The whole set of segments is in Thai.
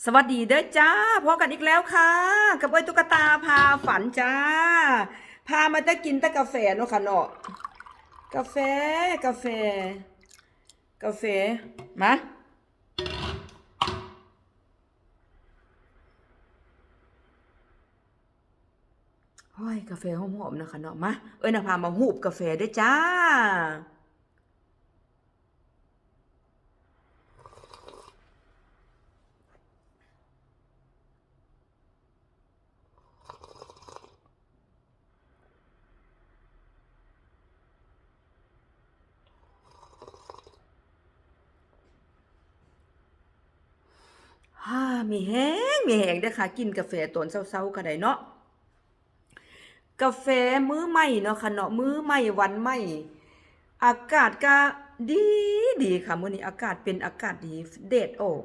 สวัสดีเด้อจ้าพบกันอีกแล้วค่ะ กับเอ้ยตุ๊กตาพาฝันจ้า พามาจะกินต่กาแฟเนาะค่ะเนาะกาแฟกาแฟ กาแฟมาโอ้ยกาแฟหอมๆนะคะเนาะมาเอ้ยนะพามาหูบกาแฟเด้อจ้า ฮ่า มีแห้งมีแห้งเด้อค่ะ กินกาแฟตอนเช้าๆก็ได้เนาะกาแฟมื้อใหม่เนาะค่ะเนาะมื้อใหม่วันใหม่ อากาศก็ดีดีค่ะมื้อนี้อากาศเป็นอากาศดีแดดออก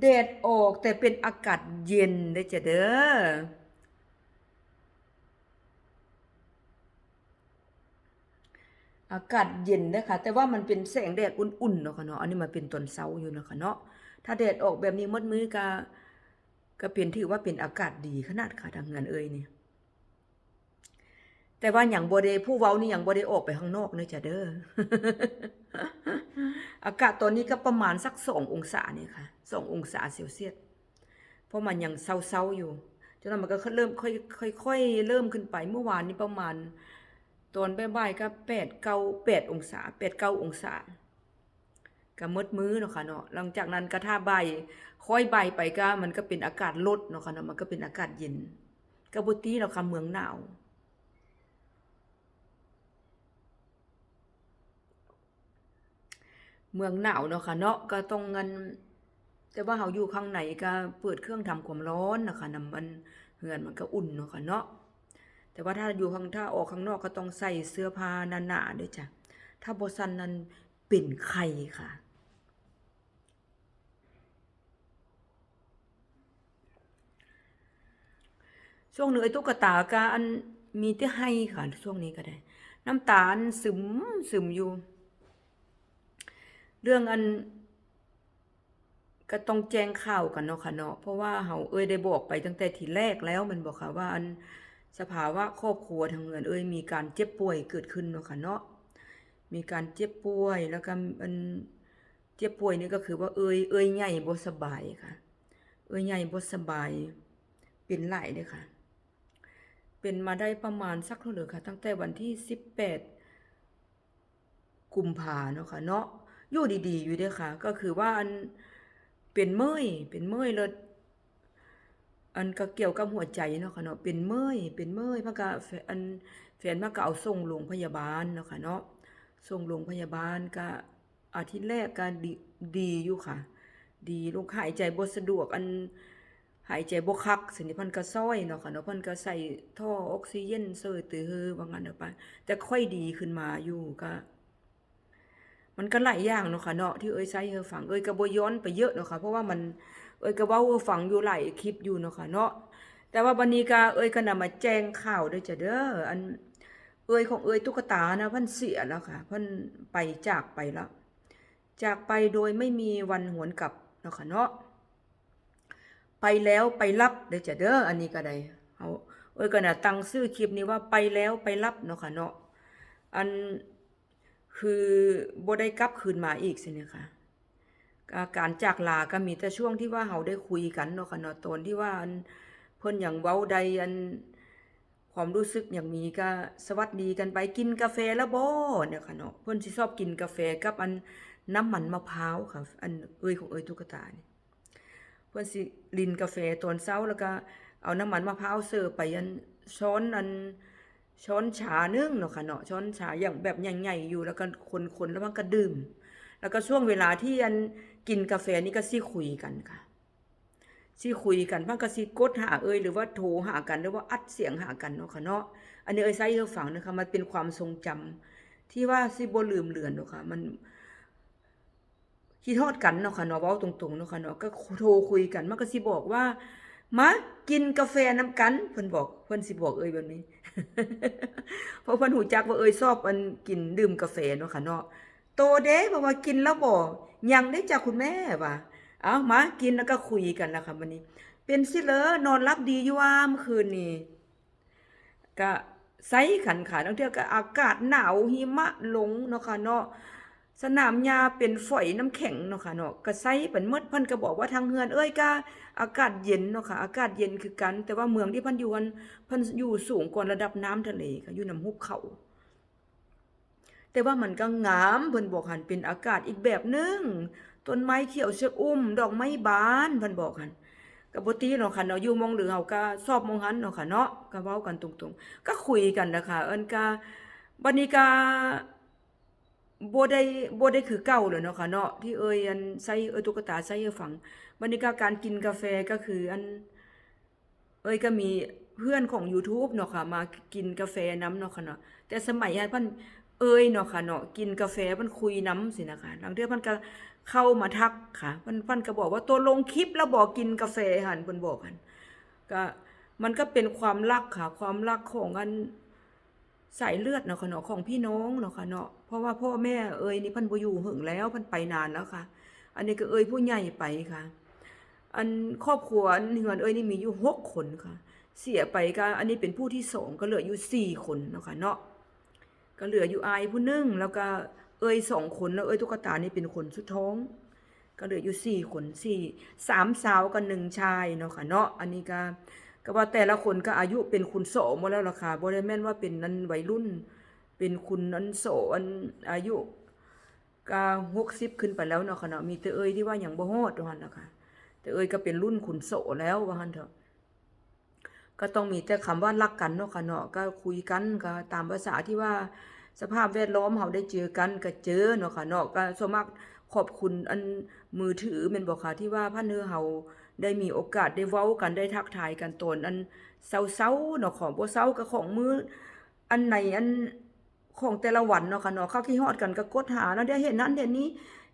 แดดออกแต่เป็นอากาศเย็นเด้จ้ะเด้ออากาศเย็นเด้ค่ะแต่ว่ามันเป็นแสงแดดอุ่นๆเนาะค่ะเนาะอันนี้มันเป็นตอนเช้าอยู่เนาะค่ะเนาะ ถ้าแดดออกแบบนี้มดมือก็ก็เป็นถือว่าเป็นอากาศดีขนาดค่ะทางเงินเอ่ยเนี่ยแต่ว่าอย่างบ่ได้ผู้เว้านี่อย่างบ่ได้ออกไปข้างนอกเด้อจ้ะเด้อ อากาศตอนนี้ก็ประมาณสัก2ององศาเนี่ยค่ะ2ององศาเซลเซียส เพราะมันยังเซาๆอยู่จนนั้นมันก็เริ่มค่อยค่อยๆเริ่มขึ้นไปเมื่อวานนี้ประมาณ ตอนบ่ายๆก็8 9 8องศา8 9องศา ก็มดมือเนาะค่ะเนาะหลังจากนั้นก็ถ้าใบค่อยใบไปก็มันก็เป็นอากาศลดเนาะค่ะเนาะมันก็เป็นอากาศเย็นก็บ่ตีเนาะค่ะเมืองหนาวเมืองหนาวเนาะค่ะเนาะก็ต้องเงินแต่ว่าเฮาอยู่ข้างในก็เปิดเครื่องทำความร้อนนะคะนํมันเฮือนมันก็อุ่นเนาะค่ะเนาะแต่ว่าถ้าอยู่ข้างถ้าออกข้างนอกก็ต้องใส่เสื้อผ้าหนาๆด้วยจ้ะถ้าบ่ซั่นนั้นเป็นไข้ค่ะ ช่วงหนึงไอ้ตุ๊กตาก็อันมีแต่ให้ค่ะ ช่วงนี้ก็ได้ น้ำตาลซึมซึมอยู่ เรื่องอันก็ต้องแจ้งข่าวกันเนาะค่ะเนาะเพราะว่าเฮาเอ้ยได้บอกไปตั้งแต่ทีแรกแล้วมันบอกค่ะว่าอันสภาวะครอบครัวทางเงินเอ้ยมีการเจ็บป่วยเกิดขึ้นเนาะค่ะเนาะมีการเจ็บป่วยแล้วก็อันเจ็บป่วยนี่ก็คือว่าเอ้ยเอ้ยใหญ่บ่สบายค่ะ เอ้ยใหญ่บ่สบายเป็นหลเด้อค่ะ เป็นมาได้ประมาณสักเท่าไหร่ค่ะตั้งแต่วันที่ 18 กุมภาเนาะค่ะเนาะอยู่ดีๆอยู่ด้อค่ะ ก็คือว่าอันเป็นเมื่อยเป็นเมื่อยเลยอันก็เกี่ยวกับหัวใจเนาะค่ะเนาะเป็นเมื่อยเป็นเมื่อยมันก็แฟอันแฟนมาก็เอาส่งโรงพยาบาลเนาะค่ะเนาะส่งโรงพยาบาลก็อาทิตย์แรกก็ดีดีอยู่ค่ะ ดีลูกหายใจบ่สะดวกอัน หายใจบ่คักสินี่เพิ่นก็ซ้อยเนาะค่ะเนาะเพิ่นก็ใส่ท่อออกซิเจนเซอตือเฮือว่างั้นเด้อไปแต่ค่อยดีขึ้นมาอยู่ก็มันก็หลายอย่างเนาะค่ะเนาะที่เอ้ยใช้ให้ฟังเอ้ยก็บ่ย้อนไปเยอะเนาะค่ะเพราะว่ามันเอ้ยก็เว้าให้ฟังอยู่หลายคลิปอยู่เนาะค่ะเนาะแต่ว่าบัดนี้ก็เอ้ยก็นำมาแจ้งข่าวด้วยจ้ะเด้ออันเอ้ยของเอ้ยตุ๊กตานะเพิ่นเสียแล้วค่ะเพิ่นไปจากไปแล้วจากไปโดยไม่มีวันหวนกลับเนาะค่ะเนาะ ไปแล้วไปรับเด้อจ้ะเด้ออันนี้ก็ได้เอาเอ้ยก็น่ะตั้งชื่อคลิปนี้ว่าไปแล้วไปรับเนาะค่ะเนาะอันคือบ่ได้กลับคืนมาอีกสิเนี่ยค่ะการจากลาก็มีแต่ช่วงที่ว่าเฮาได้คุยกันเนาะค่ะเนาะตอนที่ว่าอันเพิ่นหยังเว้าใดอันความรู้สึกอย่างมีก็สวัสดีกันไปกินกาแฟแล้วบ่เนี่ยค่ะเนาะเพิ่นสิชอบกินกาแฟกับอันน้ำมันมะพร้าวค่ะอันเอ้ยของเอ้ยตุ๊กตานี่ เพิ่นสิลินกาแฟตอนเช้าแล้วก็เอาน้ำมันมะพร้าวเสิร์ฟไปอันช้อนอันช้อนชานึงเนาะค่ะเนาะช้อนชาอย่างแบบใหญ่ๆอยู่แล้วก็คนๆแล้วมันก็ดื่ม แล้วก็ช่วงเวลาที่อันกินกาแฟนี่ก็สิคุยกันค่ะสิคุยกันมันก็สิกดหาเอ่ยหรือว่าโทรหากันหรือว่าอัดเสียงหากันเนาะค่ะเนาะอันนี้เอ้ยใช้ให้ฟังนะคะมันเป็นความทรงจำที่ว่าสิบ่ลืมเลือนเนาะค่ะมัน คิดทอดกันเนาะค่ะเนาะเว้าตรงๆเนาะค่ะเนาะก็โทรคุยกันมันก็สิบอกว่ามากินกาแฟนํกันเพิ่นบอกเพิ่นสิบอกเอ้ยแบบนี้ เพราะเพิ่นหูจักว่าเอ้ยชอบอันกินดื่มกาแฟเนาะค่ะเนาะโตเด้บอกว่ากินแล้วบ่ยังได้จ้ะคุณแม่ว่าเอามากินแล้วก็คุยกันแล้วค่ะวันนี้ เป็นสิเหรอนอนรับดีอยู่ว่าเมื่อคืนนี้ก็ไซขันขาทั้งเที่ยวก็อากาศหนาวหิมะลงเนาะค่ะเนาะ สนามหญ้าเป็นฝอยน้ำแข็งเนาะค่ะเนาะก็ไซเป็นหมดเพิ่นก็บอกว่าทางเฮือนเอ้ยก็อากาศเย็นเนาะค่ะอากาศเย็นคือกัน แต่ว่าเมืองที่เพิ่นอยู่มันเพิ่นอยู่สูงกว่าระดับน้ำทะเลค่ะอยู่น้ำหุบเขา แต่ว่ามันก็งามเพิ่นบอกหันเป็นอากาศอีกแบบหนึงต้นไม้เขียวชอุ่ม ดอกไม้บานเพิ่นบอกหันก็บ่ตีเนาะค่ะเนาะอยู่มองหรือเฮาก็ชอบมองหันเนาะค่ะเนาะก็เว้ากันตรงๆ ก็คุยกันนะคะเอิ้นก็บัดนี้ก็ บ่ได้บ่ได้คือเก่าแล้วเนาะค่ะเนาะที่เอ่ยอันใส่เอ่ยตุ๊กตาใส่ให้ฟังบัดนี้ก็การกินกาแฟก็คืออัน เอ้ยก็มีเพื่อนของ YouTube เนาะค่ะมากินกาแฟน้ำเนาะค่ะเนาะแต่สมัยนั้นเพิ่นเอ้ยเนาะค่ะเนาะกินกาแฟเพิ่นคุยน้ำสินะคะหลังเทื่อเพิ่นก็เข้ามาทักค่ะเพิ่นเพิ่นก็บอกว่าตัวลงคลิปแล้วบอกกินกาแฟหันเพิ่นบอกหั่นก็มันก็เป็นความรักค่ะ ความรักของอัน สายเลือดเนาะค่ะเนาะของพี่น้องเนาะค่ะเนาะเพราะว่าพ่อแม่เอ้ยนี่พิ่นบ่อยู่หึงแล้วพิ่นไปนานแล้วค่ะ อันนี้ก็เอ้ยผู้ใหญ่ไปค่ะ อันครอบครัวอันเฮือนเอ้ยนี่มีอยู่หกคนค่ะ เสียไปก็อันนี้เป็นผู้ที่สองก็เหลืออยู่สี่คนเนาะค่ะเนาะก็เหลืออยู่อายผู้นึ่งแล้วก็เอ้ยสองคนแล้วเอ้ยตุ๊กตานี่เป็นคนสุดท้อง ก็เหลืออยู่สี่คนสี่สามสาวกับหนึ่งชายเนาะค่ะเนาะอันนี้ก็ ก็ว่าแต่ละคนก็อายุเป็นคุณโสมดแล้วล่ะค่ะบ่ได้แม่นว่าเป็นนั้นวัยรุ่น เป็นคุณนั้นโสอันอายุก็60ขึ้นไปแล้วเนาะค่ะเนาะมีแต่เอ้ยที่ว่าอยังบ่ฮอดว่าหั่นล่ะค่ะแต่เอ้ยก็เป็นรุ่นขุนโสแล้วว่าหันเถอะก็ต้องมีแต่คำว่ารักกันเนาะค่ะเนาะก็คุยกันก็ตามภาษาที่ว่าสภาพแวดล้อมเฮาได้เจอกันก็เจอเนาะค่ะเนาะก็ส่วนมากขอบคุณอันมือถือแม่นบ่ค่ะที่ว่าพันเฮือเฮา ได้มีโอกาสได้เว้ากันได้ทักทายกันตอนอันเช้าๆเนาะของบ่เช้าก็ของมื้ออันไหนอันของแต่ละวันเนาะค่ะเนาะเข้าขี้ฮอดกันก็กดหาเนาะได้เห็นนั้นเห็นนี้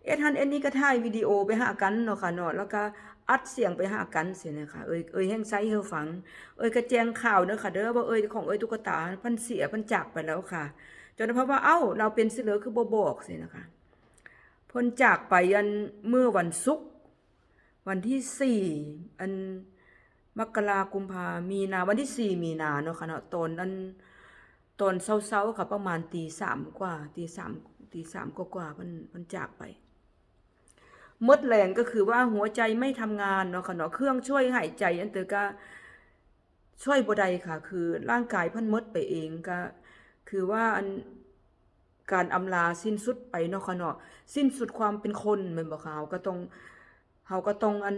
เอ็ดฮันเอ็นนี่ก็ถ่ายวิดีโอไปหากันเนาะค่ะเนาะแล้วก็อัดเสียงไปหากันสินะคะเอ้ยเอ้ยแห่งไซเฮาฟัง เอ้ยก็แจ้งข่าวเด้อค่ะเด้อว่าเอ้ยของเอ้ยตุ๊กตาเพันเสียเพันจากไปแล้วค่ะ จนเพราะว่าเอ้า เราเป็นเหลือคือบ่บอกสินะคะเพิ่นจากไปอันเมื่อวันศุกร์ วันที่สี่อันมกรากุมภามีนาวันที่สี่มีนาเนาะค่ะเนาะตอนอันตอนเช้าๆค่ะประมาณตีสามกว่าตีสามตีสามกว่าๆเพิ่นเพิ่นจากไปมดแรงก็คือว่าหัวใจไม่ทำงานเนาะค่ะเนาะเครื่องช่วยหายใจอันเตอก็ช่วยบ่ได้ค่ะ คือร่างกายพิ่นมดไปเองก็คือว่าอันการอำลาสิ้นสุดไปเนาะค่ะเนาะสิ้นสุดความเป็นคนแม่นบ่ค่ะเฮาก็ต้อง เฮาก็ต้องอัน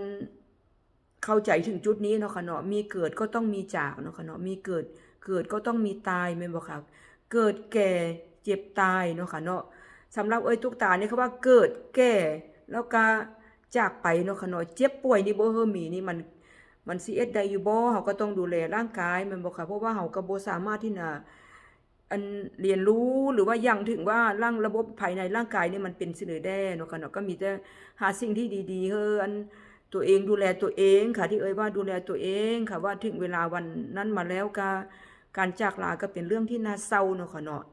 เข้าใจถึงจุดนี้เนาะค่ะเนาะมีเกิดก็ต้องมีจากเนาะค่ะเนาะมีเกิดเกิดก็ต้องมีตายแม่นบ่ค่ะเกิดแก่เจ็บตายเนาะค่ะเนาะสำหรับเอ้ยตุ๊กตานี่เขาว่าเกิดแก่แล้วก็จากไปเนาะค่ะเนาะเจ็บป่วยนี่บ่เฮอมีนี่มันมันสิเอ็ดได้อยู่บ่เฮาก็ต้องดูแลร่างกายแม่นบ่ค่ะเพราะว่าเฮาก็บ่สามารถที่จะ เรียนรู้หรือว่ายังถึงว่าร่างระบบภายในร่างกายนี่มันเป็นสิเลยได้เนาะค่ะเนาะก็มีแต่หาสิ่งที่ดีๆเฮออันตัวเองดูแลตัวเองค่ะที่เอ่ยว่าดูแลตัวเองค่ะว่าถึงเวลาวันนั้นมาแล้วก็การจากลาก็เป็นเรื่องที่น่าเศร้าเนาะค่ะเนาะ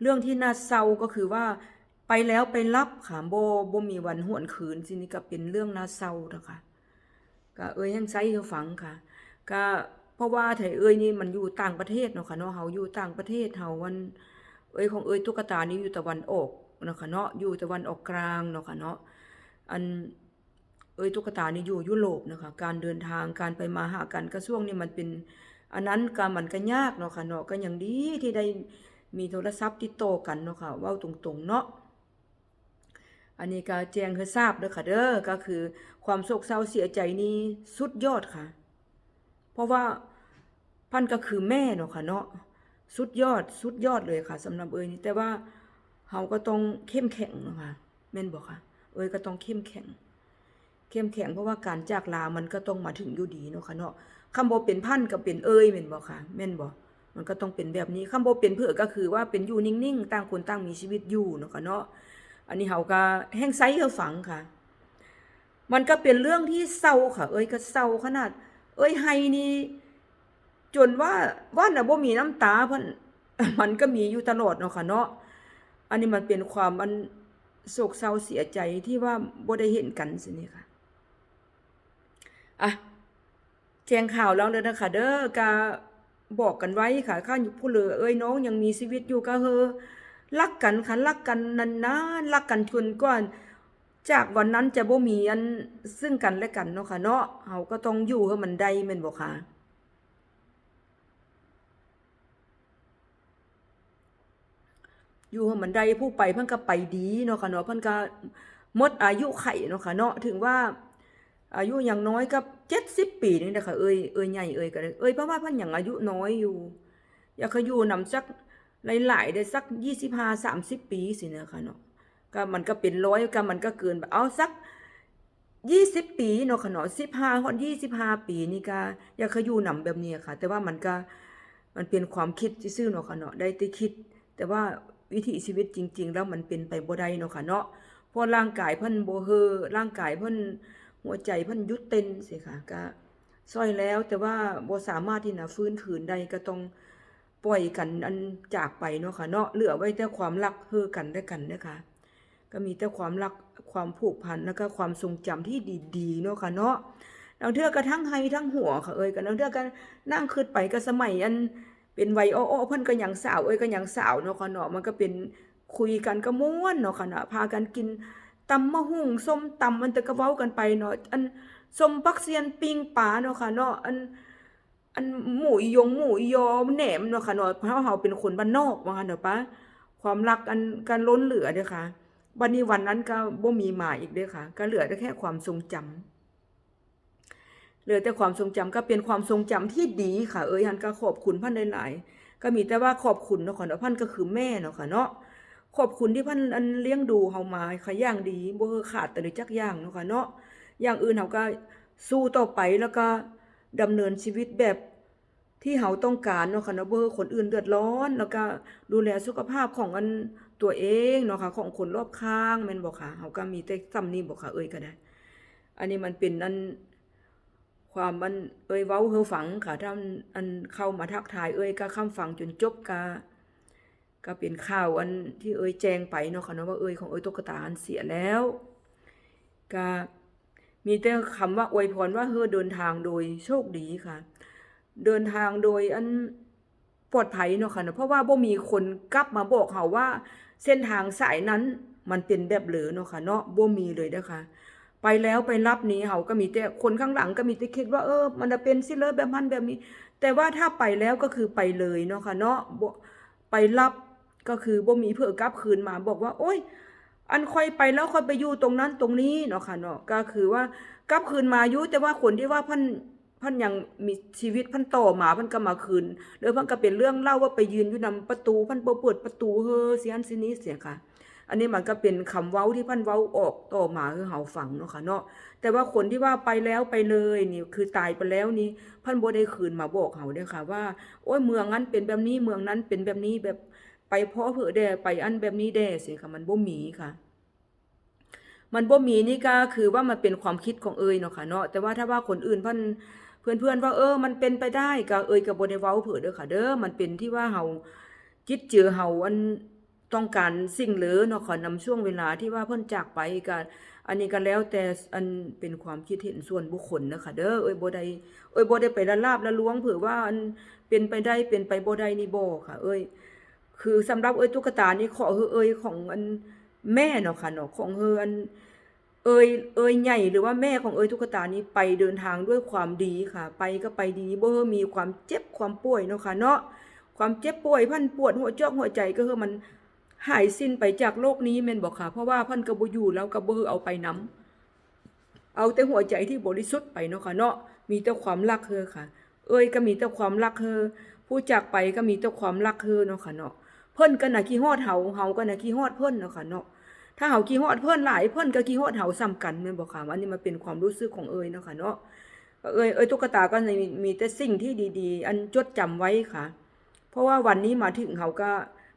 เรื่องที่น่าเศร้าก็คือว่าไปแล้วไปรับค่ะโบโบมีวันหวนคืนสินี่ก็เป็นเรื่องน่าเศร้านะคะก็เอ้ยยังใช้ให้ฟังค่ะ ก็ ราะว่าไทเอ้ยนี่มันอยู่ต่างประเทศเนาะค่ะเนาะเฮาอยู่ต่างประเทศเฮาวันเอ้ยของเอ้ยตุ๊กตานี่อยู่ตะวันออกเนาะค่ะเนาะอยู่ตะวันออกกลางเนาะค่ะเนาะอันเอ้ยตุ๊กตานี่อยู่ยุโรปนะคะการเดินทางการไปมาหากันก็ช่วงนี้มันเป็น อันนั้นก็มันก็ยากเนาะค่ะเนาะก็ยังดีที่ได้มีโทรศัพท์ติดต่อกันเนาะค่ะเว้าตรงๆเนาะอันนี้ก็แจ้งให้ทราบเด้อค่ะเด้อก็คือความโศกเศร้าเสียใจนี้สุดยอดค่ะ เพราะว่า พันก็คือแม่เนาะค่ะเนาะสุดยอดสุดยอดเลยค่ะสำหรับเอ้ยนี่แต่ว่าเฮาก็ต้องเข้มแข็งเนาะค่ะแม่นบ่ค่ะ เอ้ยก็ต้องเข้มแข็ง เข้มแข็งเพราะว่าการจากลามันก็ต้องมาถึงอยู่ดีเนาะค่ะเนาะคำบ่เป็นพันก็เป็นเอ้ยแม่นบ่ค่ะ แม่นบ่มันก็ต้องเป็นแบบนี้คำบ่เป็นเพื่อก็คือว่าเป็นอยู่นิ่งๆต่างคนต่างมีชีวิตอยู่เนาะค่ะเนาะอันนี้เฮาก็แห้งไซเฮาฝังค่ะ มันก็เป็นเรื่องที่เศร้าค่ะ เอ้ยก็เศร้าขนาด เอ้ยไห้นี่ จนว่าว่าน่ะบ่มีน้ำตาเพิ่นมันก็มีอยู่ตลอดเนาะค่ะเนาะอันนี้มันเป็นความอันโศกเศร้าเสียใจที่ว่าบ่ได้เห็นกันสินี่ค่ะอะแจ้งข่าวแล้วเด้อนะคะเด้อกะบอกกันไว้ค่ะข้าอยู่ผู้เหลือเอ้ยน้องยังมีชีวิตอยู่ก็เฮอรักกันค่ะรักกันนานๆรักกันจนกว่าจากวันนั้นจะบ่มีอันซึ่งกันและกันเนาะค่ะเนาะเฮาก็ต้องอยู่ให้มันได้แม่นบ่ค่ะ อยู่ให้มันได้ผู้ไปเพิ่นก็ไปดีเนาะค่ะเนาะเพิ่นก็หมดอายุไขเนาะค่ะเนาะถึงว่า อายุอย่างน้อยก็70ปีนี่แหละค่ะเอ้ยเอ้ยใหญ่เอ้ยก็เอ้ยเพราะว่าเพิ่นยังอายุน้อยอยู่ อยากให้อยู่นำสักหลายๆได้สัก25 30ปีสิเนาะค่ะเนาะก็มันก็เป็นร้อยก็มันก็เกินไปเอาสัก20ปีเนาะค่ะเนาะ15ฮอด25ปีนี่ก็อยากให้อยู่นำแบบนี้ค่ะ แต่ว่ามันก็มันเป็นความคิดที่ซื่อเนาะค่ะเนาะได้แต่คิด แต่ว่า วิถีชีวิตจริง ๆ แล้วมันเป็นไปบ่ได้เนาะค่ะเนาะเพราะร่างกายเพิ่นบ่เฮอร่างกายเพิ่นหัวใจเพิ่นยุดเต้นสิค่ะก็ซอยแล้วแต่ว่าบ่สามารถที่จะฟื้นคืนได้ก็ต้องปล่อยกันอันจากไปเนาะค่ะเนาะเหลือไว้แต่ความรักเฮอกันและกันนะคะก็มีแต่ความรักความผูกพันแล้วก็ความทรงจำที่ดีๆเนาะค่ะเนาะบางเทือก็ทั้งไห้ทั้งหัวค่ะเอ้ยก็บางเทือก็นั่งคิดไปก็สมัยอัน เป็นวัยอ้อๆเพิ่นก็ยังสาวเอ้ยก็ยังสาวเนาะค่ะเนาะมันก็เป็นคุยกันก็ม่วนเนาะค่ะเนาะพากันกินตำมะหุ่งส้มตำมันต่ก็เว้ากันไปเนาะอันส้มปักเซียนปิ้งปลาเนาะค่ะเนาะอันอันหมูยงหมูยอแหนมเนาะค่ะเนาะเพราะเฮาเป็นคนบ้านนอกว่างั้นเนาะปะความรักอันการล้นเหลือเด้อค่ะบัดนี้วันนั้นก็บ่มีมาอีกเด้อค่ะ ก็เหลือแต่แค่ความทรงจำ เหลือแต่ความทรงจำก็เป็นความทรงจำที่ดีค่ะ เอ้ยหันก็ขอบคุณพันหลายๆก็มีแต่ว่าขอบคุณเนาะค่ะเนาะพันก็คือแม่เนาะค่ะเนาะขอบคุณที่พันอันเลี้ยงดูเฮามาค่ะอย่างดีบ่เคยขาดแต่เลยจักอย่างเนาะค่ะเนาะอย่างอื่นเฮาก็สู้ต่อไปแล้วก็ดำเนินชีวิตแบบที่เฮาต้องการเนาะค่ะเนาะบ่ให้คนอื่นเดือดร้อน แล้วก็ดูแลสุขภาพของอันตัวเองเนาะค่ะของคนรอบข้างแม่นบ่ค่ะเฮาก็มีแต่ซ้ำนี้บ่ค่ะเอ้ยก็ได้ อันนี้มันเป็นอัน ความมันเอ้ยเว้าเฮอฝังค่ะถ้าอันเข้ามาทักทายเอ้ยก็คำฟังจนจบก็ก็เป็นข่าวอันที่เอ้ยแจ้งไปเนาะค่ะเนาะว่าเอ้ยของเอ้ยตุ๊กตาอันเสียแล้วก็มีแต่คำว่าอวยพรว่าเฮอเดินทางโดยโชคดีค่ะ เดินทางโดยอันปลอดภัยเนาะค่ะเนาะเพราะว่าบ่มีคนกลับมาบอกเฮาว่า เส้นทางสายนั้นมันเป็นแบบเหลือเนาะค่ะเนาะบ่มีเลยเด้อค่ะ ไปแล้วไปรับนี้เฮาก็มีแต่คนข้างหลังก็มีแต่คิดว่าเออ มันจะเป็นสิเลยแบบนั้นแบบนี้ แต่ว่าถ้าไปแล้วก็คือไปเลยเนาะค่ะเนาะไปรับก็คือบ่มีเพื่อกลับคืนมาบอกว่า โอ้ย อันค่อยไปแล้วค่อยไปอยู่ตรงนั้นตรงนี้เนาะค่ะเนาะก็คือว่ากลับคืนมาอยู่แต่ว่าคนที่ว่าพันพันยังมีชีวิตพันต่อมาพันก็มาคืนแล้วพันก็เป็นเรื่องเล่าว่าไปยืนอยู่นำประตูพันเปิดประตูเฮอเสียอันสินี้เสียค่ะ อันนี้มันก็เป็นคำเว้าที่พันเว้าออกต่อมาคือเฮาฟังเนาะค่ะเนาะแต่ว่าคนที่ว่าไปแล้วไปเลยนี่คือตายไปแล้วนี่พันโบได้คืนมาบอกเฮาเด้อค่ะว่าโอ้ยเมืองนั้นเป็นแบบนี้เมืองนั้นเป็นแบบนี้แบบไปเพาะเผื่อแด่ไปอันแบบนี้แด่สิค่ะมันบ่มีค่ะมันบ่มีนี่ก็คือว่ามันเป็นความคิดของเอยเนาะค่ะเนาะแต่ว่าถ้าว่าคนอื่นเพิ่นเพื่อนๆว่าเออมันเป็นไปได้ก็เอยก็บ่ได้เว้าเผื่อเด้อค่ะ เด้อมันเป็นที่ว่าเฮาจิตเจือเฮาอัน ต้องการสิ่งเหลือเนาะค่ะนำช่วงเวลาที่ว่าเพิ่นจากไปก็อันนี้ก็แล้วแต่อันเป็นความคิดเห็นส่วนบุคคลนะคะเด้อเอ้ยบ่ได้เอ้ยบ่ได้ไปละลาบละล้วงเผื่อว่าอันเป็นไปได้เป็นไปบ่ได้นี่บ่ค่ะ เอ้ยคือสำหรับเอ้ยตุ๊กตานี่ขอเฮอเอ้ยของอันแม่เนาะค่ะเนาะของเฮออันเอยเอยใหญ่หรือว่าแม่ของเอยตุ๊กตานี้ไปเดินทางด้วยความดีค่ะ ไปก็ไปดีบ่เฮมีความเจ็บความป่วยเนาะค่ะเนาะความเจ็บป่วยพันปวดหัวจอกหัวใจก็คือมัน หายสิ้นไปจากโลกนี้แม่นบ่ค่ะ เพราะว่าพันก็บ่อยู่แล้วก็บ่เฮอเอาไปนํเอาแต่หัวใจที่บริสุทธิ์ไปเนาะค่ะเนาะมีแต่ความรักเฮอค่ะ เอ้ยก็มีแต่ความรักเฮอผู้จากไปก็มีแต่ความรักเฮอเนาะค่ะเนาะเพิ่นก็น่ะขี้ฮอดเฮาเฮาก็น่ะขี้ฮอดเพิ่นเนาะค่ะเนาะถ้าเฮาขี้ฮอดเพิ่นหลายเพิ่นก็ขี้ฮอดเฮาซ้ำกันแม่นบ่ค่ะอันนี้มันเป็นความรู้สึกของเอยเนาะค่ะเนาะเอยเอยตุ๊กตาก็มีมีแต่สิ่งที่ดี ๆ อันจดจำไว้ค่ะ เพราะว่าวันนี้มาถึงเฮาก็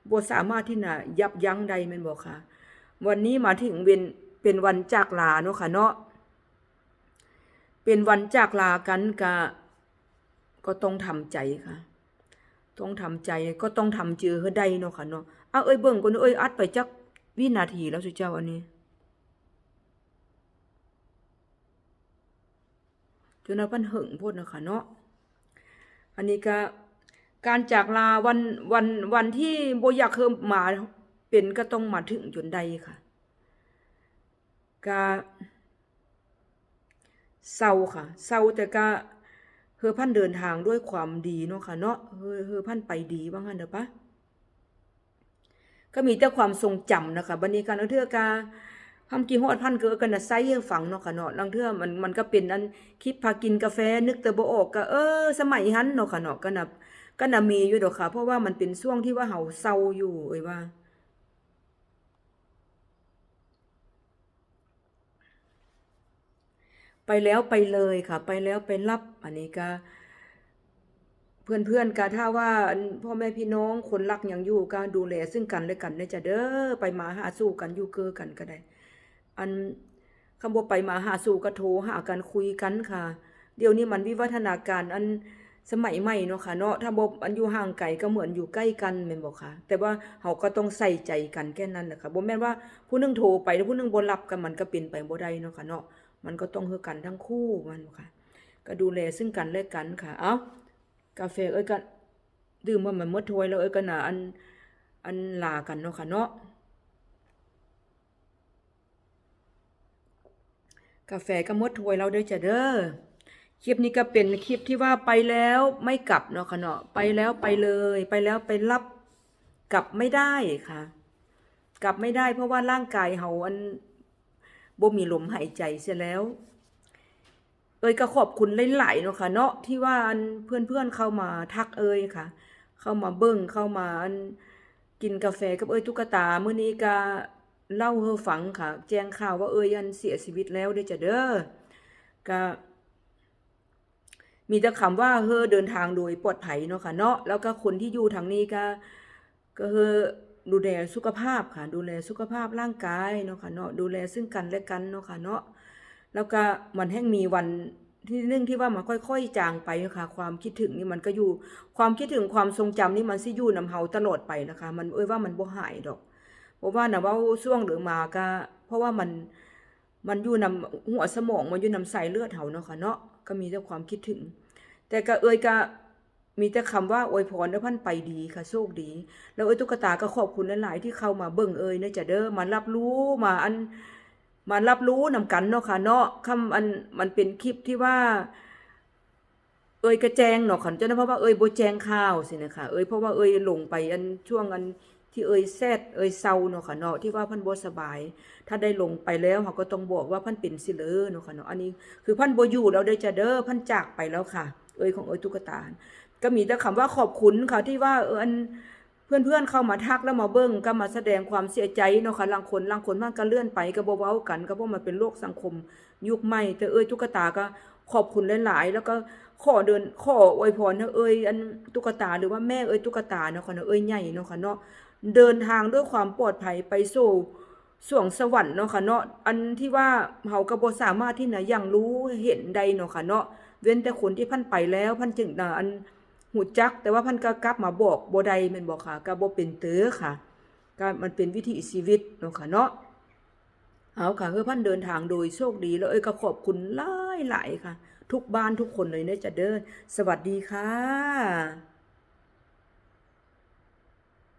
บ่สามารถที่จะยับยั้งใดแม่นบ่ค่ะ วันนี้มาถึงเป็นเป็นวันจากลาเนาะค่ะเนาะเป็นวันจากลากันก็ก็ต้องทำใจค่ะ ต้องทำใจก็ต้องทำเจอให้ได้เนาะค่ะเนาะเอาเอ้ยเบิ่งก่อนเอ้ยอัดไปจักวินาทีแล้วสุเจ้าอันนี้จนว่าเพันหึงโพดนะคะเนาะ อันนี้ก็ การจากลาวันวันวันที่โบอยากเฮิมมาเป็นก็ต้องมาถึงจนใดค่ะก็เศร้าค่ะเศร้าแต่ก็เฮอพันเดินทางด้วยความดีเนาะค่ะเนาะเฮอเฮอพันไปดีว่างั้นเด้อปะก็มีแต่ความทรงจำนะคะบัดนี้การเอาเทือกาคำกี่ฮอดพันเกิดกันนะไซให้ฟังเนาะค่ะเนาะลางเทือมันมันก็เป็นอันคลิปพากินกาแฟนึกแต่บ่ออกก็เออ สมัยหันเนาะค่ะเนาะก็น่ะ ก็น่ะมีอยู่ดอกค่ะ เพราะว่ามันเป็นช่วงที่ว่าเฮาเศร้าอยู่เอ้ยว่าไปแล้วไปเลยค่ะ ไปแล้วไปรับอันนี้ก็ เพื่อนๆก็ถ้าว่าพ่อแม่พี่น้องคนรักอย่างอยู่ก็ดูแลซึ่งกันและกันนะจ๊ะเด้อไปมาหาสู่กันอยู่เกือกันก็ได้ อันคำว่าไปมาหาสู่ก็โทรหากันคุยกันค่ะ เดี๋ยวนี้มันวิวัฒนาการอัน สมัยใหม่เนาะค่ะเนาะถ้าบ่อันอยู่ห่างไกลก็เหมือนอยู่ใกล้กันแม่นบ่ค่ะ แต่ว่าเฮาก็ต้องใส่ใจกันแค่นั้นแหละค่ะบ่แม่นว่าผู้นึงโทรไปแล้วผู้นึงบ่รับก็มันก็เป็นไปบ่ได้เนาะค่ะเนาะมันก็ต้องคือกันทั้งคู่มันค่ะ ก็ดูแลซึ่งกันและกันค่ะ เอ้ากาแฟเอ้ยก็ดื่มว่ามันหมดถ้วยแล้วเอ้ยก็น่ะอันอันลากันเนาะค่ะเนาะกาแฟก็หมดถ้วยเราเด้อจ้ะเด้อ คลิปนี้ก็เป็นคลิปที่ว่าไปแล้วไม่กลับเนาะค่ะเนาะไปแล้วไปเลย ไปแล้วไปรับกลับไม่ได้ค่ะ กลับไม่ได้เพราะว่าร่างกายเฮาอันบ่มีลมหายใจเสียแล้ว เอ้ยก็ขอบคุณหลายๆเนาะค่ะเนาะที่ว่าอันเพื่อนๆเข้ามาทักเอ้ยค่ะ เข้ามาเบิ่งเข้ามาอันกินกาแฟกับเอ้ยตุ๊กตามื้อนี้ก็เล่าให้ฟังค่ะ แจ้งข่าวว่าเอ้ยอันเสียชีวิตแล้วเด้อจ้ะเด้อก็ มีแต่คำว่าเฮอเดินทางโดยปลอดภัยเนาะค่ะเนาะแล้วก็คนที่อยู่ทางนี้ก็ก็เฮอดูแลสุขภาพค่ะ ดูแลสุขภาพร่างกายเนาะค่ะเนาะดูแลซึ่งกันและกันเนาะค่ะเนาะแล้วก็มันแห่งมีวันที่หนึงที่ว่ามันค่อยๆ จางไปนะคะความคิดถึงนี่มันก็อยู่ความคิดถึงความทรงจำนี่มันสิอยู่นำเฮาตลอดไปนะคะ มันเอ้ยว่ามันบ่หายดอกเพราะว่านะว้าช่วงเดือมาก็เพราะว่ามันมันอยู่นำหัวสมองมันอยู่นำสายเลือดเฮาเนาะค่ะเนาะ ก็มีแต่ความคิดถึง แต่ก็เอ่ยก็มีแต่คำว่าอวยพรให้พันไปดีค่ะโชคดี แล้วเอ้ยตุ๊กตาก็ขอบคุณหลายๆที่เข้ามาเบิ่งเอ่ยเนะจะเด้อมารับรู้มาอันมารับรู้นำกันเนาะค่ะเนาะคำอันมันเป็นคลิปที่ว่า เอ่ยกระแจงเนาะค่ะจนเพราะว่าเอ่ยบ่แจงข่าวสินะคะเอ่ยเพราะว่าเอ่ยลงไปอันช่วงอัน ที่เอ่ยแซดเอ่ยเศร้าเนาะค่ะเนาะที่ว่าพันบ่สบาย ถ้าได้ลงไปแล้วเขาก็ต้องบอกว่าพันเป็นสิเลอเนาะค่ะเนาะอันนี้คือพันบ่อยู่แล้วเด้จะเด้อพันจากไปแล้วค่ะ เอ่ยของเอ่ยตุ๊กตา ก็มีแต่คำว่าขอบคุณค่ะที่ว่าเอออันเพื่อนๆเข้ามาทักแล้วมาเบิ่งก็มาแสดงความเสียใจเนาะค่ะลางคนลางคนมันก็เลื่อนไปก็บ่เว้ากันก็เพราะมันเป็นโลกสังคมยุคใหม่แต่เอ้ยตุ๊กตาก็ขอบคุณหลายๆแล้วก็ ขอเดินขออวยพรให้เอ้ยอันตุ๊กตาหรือว่าแม่เอ้ยตุ๊กตาเนาะค่ะเนาะเอ้ยใหญ่เนาะค่ะเนาะเดินทางด้วยความปลอดภัยไปสู่สวงสวรรค์เนาะค่ะเนาะอันที่ว่าเฮาก็บ่สามารถที่จะยังรู้เห็นใดเนาะค่ะเนาะเว้นแต่คนที่พันไปแล้วพันจึงนะอันหูจัก แต่ว่าพันก็กลับมาบอกบ่ได้แม่นบ่ค่ะก็บ่เป็นเตอค่ะก็มันเป็นวิถีชีวิตเนาะค่ะเนาะเอาค่ะคือพันเดินทางโดยโชคดีแล้วเอ้ยก็ขอบคุณหลายๆค่ะ ทุกบ้านทุกคนเลยเน่จะเด้อสวัสดีค่ะ